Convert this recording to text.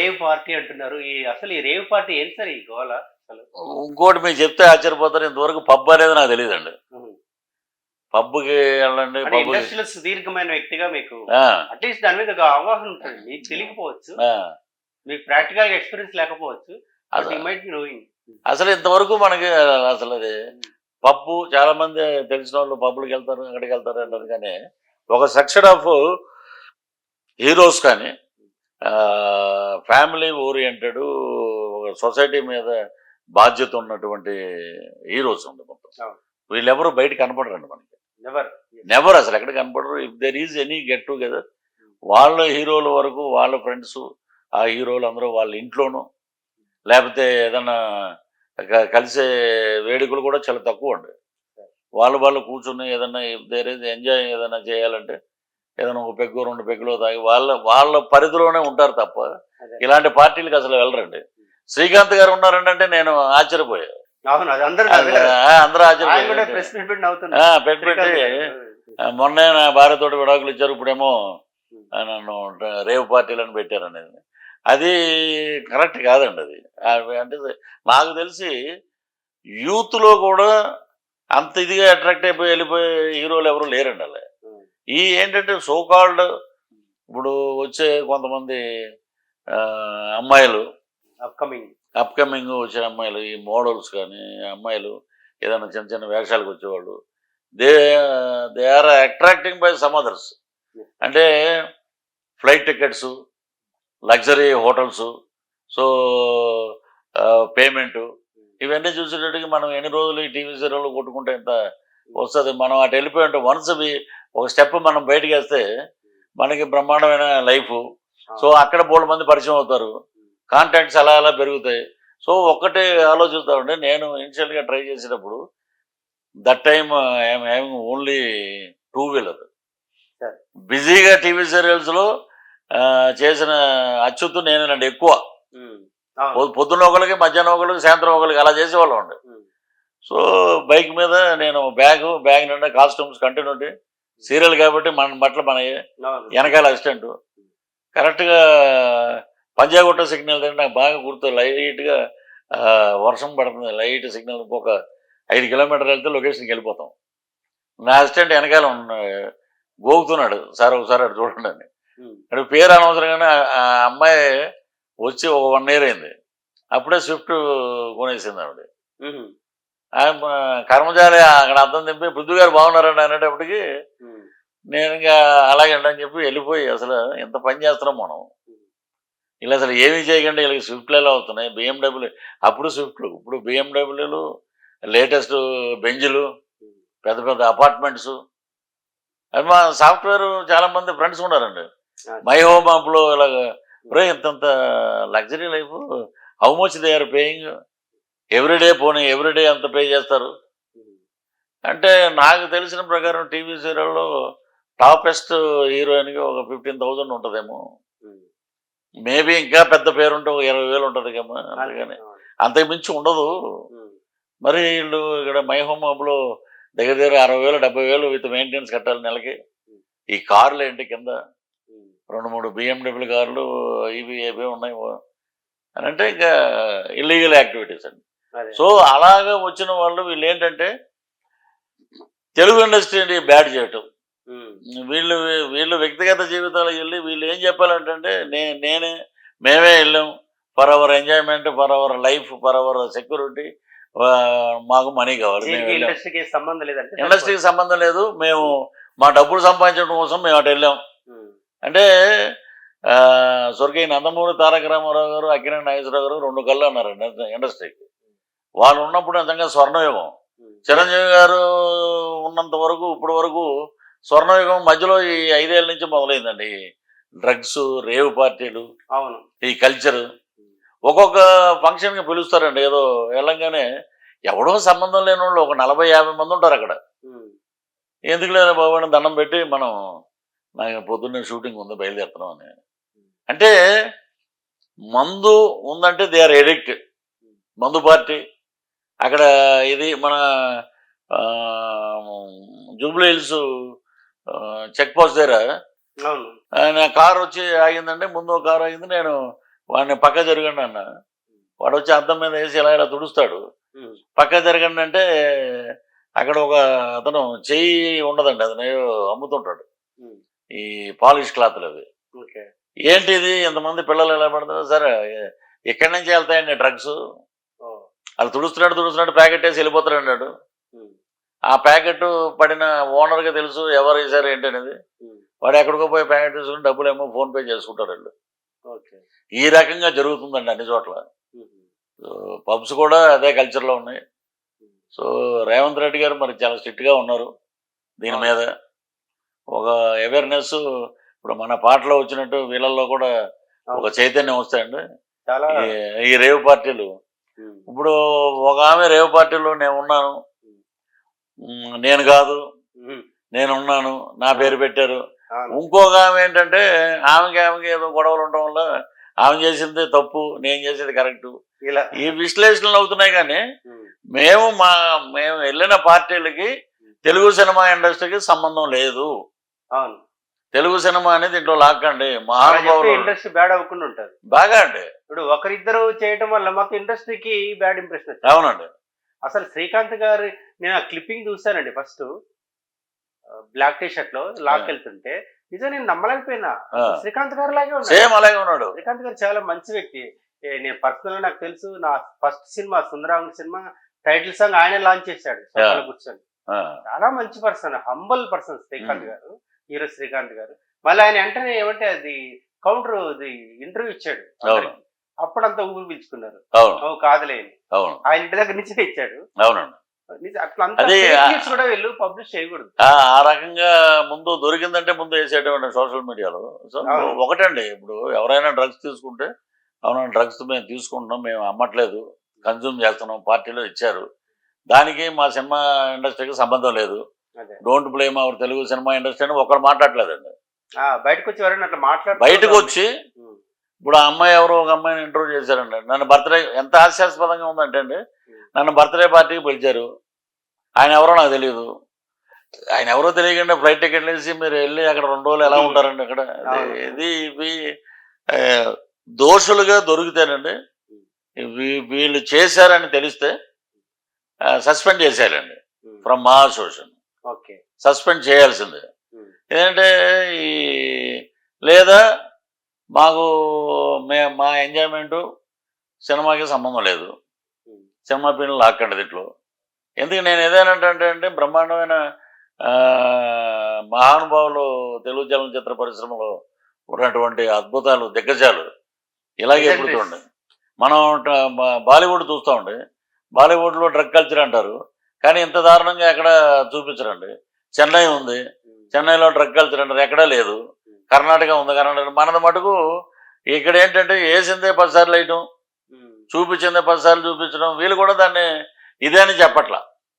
Rave party అంటున్నారు. ఈ అసలు ఈ రేవ్ పార్టీ ఏంటి సార్ ఈ గోల అసలు? ఇంకోటి మీకు చెప్తే ఆశ్చర్యపోతారు. ఇంతవరకు పబ్ అనేది నాకు తెలియదండి. పబ్కి వెళ్ళండి ఇండస్ట్రీలో సుదీర్ఘమైన వ్యక్తిగా మీకు అట్లీస్ట్ దాని మీద ఒక అవగాహన ఉంటుంది. మీకు తెలియకపోవచ్చు. మీకు ప్రాక్టికల్ ఎక్స్పీరియన్స్ లేకపోవచ్చు. అసలు ఇంతవరకు మనకి అసలు అది పబ్బు చాలా మంది తెలిసిన వాళ్ళు పబ్బులకు వెళ్తారు అక్కడికి వెళ్తారు అంటారు కానీ ఒక సెక్షన్ ఆఫ్ హీరోస్ కానీ ఫ్యామిలీ ఓరియంటెడ్ ఒక సొసైటీ మీద బాధ్యత ఉన్నటువంటి హీరోస్ ఉంది మొత్తం. వీళ్ళెవరు బయట కనపడరండి మనకి. నెవర్ నెవర్ అసలు ఎక్కడ కనపడరు. If there is any get together వాళ్ళ హీరోల వరకు వాళ్ళ ఫ్రెండ్స్ ఆ హీరోలు అందరూ వాళ్ళ ఇంట్లోనూ. లేకపోతే ఏదన్నా క- కలిసే వేడుకలు కూడా చాలా తక్కువ అండి వాళ్ళు వాళ్ళు కూర్చుని ఏదన్నా దేర్ ఇస్ ఎంజాయ్ ఏదైనా చేయాలంటే ఏదైనా ఒక పెగ్గు రెండు పెగ్గులో తాగి వాళ్ళ వాళ్ళ పరిధిలోనే ఉంటారు తప్ప. ఇలాంటి పార్టీలకు అసలు వెళ్ళరండి. శ్రీకాంత్ గారు ఉన్నారండి అంటే నేను ఆశ్చర్యపోయా. అవును అది అందరూ ఆశ్చర్యపోయారు. పెట్టి పెట్టి మొన్నే నా భార్యతోటి విడాకులు ఇచ్చారు ఇప్పుడేమో నన్ను రేవ్ పార్టీలను పెట్టారు అనేది అది కరెక్ట్ కాదండి అది. అంటే నాకు తెలిసి యూత్లో కూడా అంత ఇదిగా అట్రాక్ట్ అయిపోయి వెళ్ళిపోయే హీరోలు ఎవరు లేరండి అలా. ఈ ఏంటంటే సోకాల్డ్ ఇప్పుడు వచ్చే కొంతమంది అమ్మాయిలు అప్కమింగ్ అప్కమింగ్ వచ్చే అమ్మాయిలు ఈ మోడల్స్ కానీ అమ్మాయిలు ఏదైనా చిన్న చిన్న వేషాలకు వచ్చేవాళ్ళు. They they are attracting by some others అంటే flight tickets luxury hotels so payment ఇవన్నీ చూసేటట్టుగా మనం ఎన్ని రోజులు ఈ టీవీ సీరియల్ కొట్టుకుంటే ఎంత వస్తుంది. మనం అటు వెళ్ళిపోయి ఉంటే వన్స్ ఒక స్టెప్ మనం బయటకు వేస్తే మనకి బ్రహ్మాండమైన లైఫ్. సో అక్కడ బోల్డ్ మంది పరిచయం అవుతారు. కాంటాక్ట్స్ అలా అలా పెరుగుతాయి. సో ఒక్కటే ఆలోచిస్తామంటే నేను ఇనిషియల్గా ట్రై చేసేటప్పుడు that time I'm having only two wheeler. బిజీగా టీవీ సీరియల్స్లో చేసిన అచ్యుత్ నేనేనండి ఎక్కువ. పొద్దున్న ఒకరికి మధ్యాహ్నం ఒకరికి సాయంత్రం ఒకరికి అలా చేసేవాళ్ళం అండి. సో బైక్ మీద నేను బ్యాగ్ బ్యాగ్ నిండా కాస్ట్యూమ్స్ కంటిన్యూటీ సీరియల్ కాబట్టి మన బట్టలు మన వెనకాల అసిస్టెంట్. కరెక్ట్గా పంజాగుట్ట సిగ్నల్ దగ్గర నాకు బాగా గుర్తు లైట్గా వర్షం పడుతుంది. లైట్ సిగ్నల్ ఒక ఐదు కిలోమీటర్లు వెళ్తే లొకేషన్కి వెళ్ళిపోతాం. నా అసిస్టెంట్ వెనకాల గోగుతున్నాడు సార్ ఒకసారి అటు చూడండి అని. అంటే పేరు అనవసరంగానే ఆ- అమ్మాయి వచ్చి ఒక వన్ ఇయర్ అయింది. అప్పుడే స్విఫ్ట్ కొనేసింది ఆవిడ. కర్మచారి అక్కడ అర్థం దింపి బుద్ధు గారు బాగున్నారండి అనేటప్పటికి నేను ఇంకా అలాగే అని చెప్పి వెళ్ళిపోయి అసలు ఎంత పని చేస్తున్నాం మనం. ఇలా అసలు ఏమీ చేయకుండా వీళ్ళకి స్విఫ్ట్లు ఎలా అవుతున్నాయి? బిఎండబ్ల్యూ అప్పుడు స్విఫ్ట్లు ఇప్పుడు బిఎండబ్ల్యూలు లేటెస్ట్ బెంజులు పెద్ద పెద్ద అపార్ట్మెంట్స్. అది మా సాఫ్ట్వేర్ చాలా మంది ఫ్రెండ్స్ ఉన్నారండి. మై హోమ్ యాప్లో ఇలాగ ఇంతంత luxury life how much they are paying? Everyday పోనీ ఎవ్రీడే అంత పే చేస్తారు. అంటే నాకు తెలిసిన ప్రకారం టీవీ సీరియల్లో టాపెస్ట్ హీరోయిన్కి ఒక ఫిఫ్టీన్ థౌజండ్ ఉంటుందేమో. మేబీ ఇంకా పెద్ద పేరు ఉంటే ఒక ఇరవై వేలు ఉంటుంది కమ్మా అందుకని అంతకు మించి ఉండదు. మరి వీళ్ళు ఇక్కడ మై హోమ్ హబ్లో దగ్గర దగ్గర అరవై వేలు డెబ్బై వేలు విత్ మెయింటెనెన్స్ కట్టాలి నెలకి. ఈ కార్లు ఏంటి కింద? రెండు మూడు బిఎండబ్ల్యూ కార్లు ఇవి ఏవి ఉన్నాయి. అని అంటే ఇంకా ఇల్లీగల్ యాక్టివిటీస్ అండి. సో అలాగా వచ్చిన వాళ్ళు వీళ్ళు ఏంటంటే తెలుగు ఇండస్ట్రీని బ్యాడ్ చేయటం. వీళ్ళు వీళ్ళు వ్యక్తిగత జీవితాలకు వెళ్ళి వీళ్ళు ఏం చెప్పాలంటే నే నేనే మేమే వెళ్ళాం. For our enjoyment for our life for our security మాకు మనీ కావాలి. ఇండస్ట్రీకి సంబంధం లేదంటే ఇండస్ట్రీకి సంబంధం లేదు. మేము మా డబ్బులు సంపాదించడం కోసం మేము అటు వెళ్ళాం. అంటే స్వర్గీయ నందమూరి తారక రామారావు గారు అక్కినేని నాగేశ్వరరావు గారు రెండు కళ్ళు అన్నారండి. ఇండస్ట్రీకి. వాళ్ళు ఉన్నప్పుడు నిజంగా స్వర్ణయుగం. చిరంజీవి గారు ఉన్నంత వరకు ఇప్పటి వరకు స్వర్ణయుగం మధ్యలో ఈ ఐదేళ్ళ నుంచి మొదలైందండి. డ్రగ్స్ రేవ్ పార్టీలు అవును. ఈ కల్చర్. ఒక్కొక్క ఫంక్షన్కి పిలుస్తారండి. ఏదో వెళ్ళంగానే ఎవడో సంబంధం లేని వాళ్ళు ఒక నలభై యాభై మంది ఉంటారు అక్కడ. ఎందుకు లేరా బాబు అని దండం పెట్టి మనం నాకు పొద్దున్నే షూటింగ్ ఉంది బయలుదేరుతున్నాం అని. అంటే మందు ఉందంటే దే ఆర్ ఎడిక్ట్. మందు పార్టీ అక్కడ ఇది మన జూబ్లీ హిల్స్ చెక్ పోస్ట్ దగ్గర ఆయన కార్ వచ్చి ఆగిందంటే ముందు ఒక కారు ఆగింది నేను వాడిని పక్క జరగండి అన్న. వాడు వచ్చి అద్దం మీద వేసి ఇలా ఇలా తుడుస్తాడు. పక్క జరగండి అంటే అక్కడ ఒక అతను చెయ్యి ఉండదండి అతను అమ్ముతుంటాడు. ఈ పాలిష్ క్లాత్లు అవి. ఓకే. ఏంటి ఇది ఇంతమంది పిల్లలు ఎలా పడుతున్నారు సరే ఎక్కడి నుంచి వెళ్తాయండి డ్రగ్స్? వాళ్ళు తుడుస్తున్నాడు తుడుస్తున్నాడు ప్యాకెట్ వేసి వెళ్ళిపోతాడు అన్నాడు. ఆ ప్యాకెట్ పడిన ఓనర్కి తెలుసు ఎవరు వేసారు ఏంటి అనేది. వాడు ఎక్కడికో పోయి ప్యాకెట్ తీసుకుని డబ్బులు ఏమో ఫోన్ పే చేసుకుంటారు వాళ్ళు. ఈ రకంగా జరుగుతుందండి అన్ని చోట్ల. పబ్స్ కూడా అదే కల్చర్లో ఉన్నాయి. సో రేవంత్ రెడ్డి గారు మరి చాలా స్ట్రిక్ట్గా ఉన్నారు దీని మీద. ఒక అవేర్నెస్ ఇప్పుడు మన పాటలో వచ్చినట్టు వీళ్ళల్లో కూడా ఒక చైతన్యం వస్తాయండి. చాలా ఈ- రేవ్ పార్టీలు. ఇప్పుడు ఒక ఆమె రేవ్ పార్టీలో నేను ఉన్నాను. నేను కాదు. నేను ఉన్నాను. నా పేరు పెట్టారు. ఇంకొక ఆమె ఏంటంటే ఆమెకి ఆమెకి ఏదో గొడవలు ఉండడం వల్ల ఆమె చేసింది తప్పు నేను చేసేది కరెక్ట్. ఇలా. ఈ విశ్లేషణలు అవుతున్నాయి కానీ మేము మా మేము వెళ్ళిన పార్టీలకి తెలుగు సినిమా ఇండస్ట్రీకి సంబంధం లేదు. అవును. తెలుగు సినిమా అనేది దీంట్లో లాక్కండి. మహానుభావులు ఇండస్ట్రీ బ్యాడ్ అవ్వకుండా ఉంటుంది బాగా అండి. ఇప్పుడు ఒకరిద్దరు చేయడం వల్ల మొత్తం ఇండస్ట్రీకి బ్యాడ్ ఇంప్రెషన్ అవునండి. అసలు శ్రీకాంత్ గారి నేను ఆ క్లిప్పింగ్ చూసానండి ఫస్ట్. బ్లాక్ టీ షర్ట్లో లాక్ వెళ్తుంటే నిజం నేను నమ్మలేకపోయినా. శ్రీకాంత్ గారు లాగే ఉన్నాడు. సేమ్ అలాగే ఉన్నాడు. శ్రీకాంత్ గారు చాలా మంచి వ్యక్తి. నేను పర్సనల్ నాకు తెలుసు నా first cinema Sundarang cinema title song ఆయన లాంచ్ చేశాడు. కూర్చొని చాలా మంచి పర్సన్ హంబల్ పర్సన్ శ్రీకాంత్. గారు. హీరో శ్రీకాంత్ గారు. మళ్ళీ ఆయన వెంటనే ఏమంటే అది కౌంటర్ అది ఇంటర్వ్యూ ఇచ్చాడు. అప్పుడంతా ఊపిరి పీల్చుకున్నారు. అవును. ఓ కాదులే అని. అవును. ఆయన ఇంటి దగ్గర నుంచే ఇచ్చాడు అవునండి. కూడా వీళ్ళు పబ్లిష్ చేయకూడదు. ఆ రకంగా ముందు దొరికిందంటే ముందు వేసేటువంటి సోషల్ మీడియాలో. సో. ఒకటండి ఇప్పుడు ఎవరైనా డ్రగ్స్ తీసుకుంటే అవునా డ్రగ్స్ మేము తీసుకుంటున్నాం మేము అమ్మట్లేదు కన్జ్యూమ్ చేస్తున్నాం పార్టీలో ఇచ్చారు. దానికి మా సినిమా ఇండస్ట్రీకి సంబంధం లేదు. Don't blame our Telugu cinema industry అని ఒకరు మాట్లాడలేదండి. బయటకు వచ్చి ఎవరైనా అట్లా మాట్లాడుతూ బయటకు వచ్చి ఇప్పుడు ఆ అమ్మాయి ఎవరో ఒక అమ్మాయిని ఇంటర్వ్యూ చేశారండి. నన్ను బర్త్డే ఎంత హాస్యాస్పదంగా ఉందంటే అండి నన్ను బర్త్డే పార్టీకి పిలిచారు. ఆయన ఎవరో నాకు తెలియదు ఆయన ఎవరో తెలియకుండా ఫ్లైట్ టికెట్ వేసి మీరు వెళ్ళి అక్కడ రెండు రోజులు ఎలా ఉంటారండి అక్కడ. ఇది ఇవి దోషులుగా దొరికితేనండి వీళ్ళు చేశారని తెలిస్తే సస్పెండ్ చేసేయాలండి ఫ్రమ్ మా అసోసియేషన్ ఓకే సస్పెండ్ చేయాల్సిందే. ఏంటంటే ఈ లేదా మాకు మే మా ఎంజాయ్మెంట్ సినిమాకి సంబంధం లేదు. సినిమా పీన్లు లాక్కండి దీంట్లో. ఎందుకు నేను ఏదైనా అంటే అంటే బ్రహ్మాండమైన మహానుభావులు తెలుగు చలనచిత్ర పరిశ్రమలో ఉన్నటువంటి అద్భుతాలు దిగ్గజాలు ఇలాగే. ఎప్పుడుతుండే మనం బాలీవుడ్ చూస్తామండి బాలీవుడ్లో డ్రగ్ కల్చర్ అంటారు. కానీ ఇంత దారుణంగా ఎక్కడ చూపించరండి? చెన్నై ఉంది. చెన్నైలో డ్రగ్ కల్చర్ అంటారు. ఎక్కడా లేదు. కర్ణాటక ఉంది కర్ణాటక మనది మటుకు ఇక్కడ ఏంటంటే వేసిందే పదిసార్లు వేయటం చూపించిందే పదిసార్లు చూపించడం వీళ్ళు కూడా దాన్ని ఇదే అని చెప్పట్లా.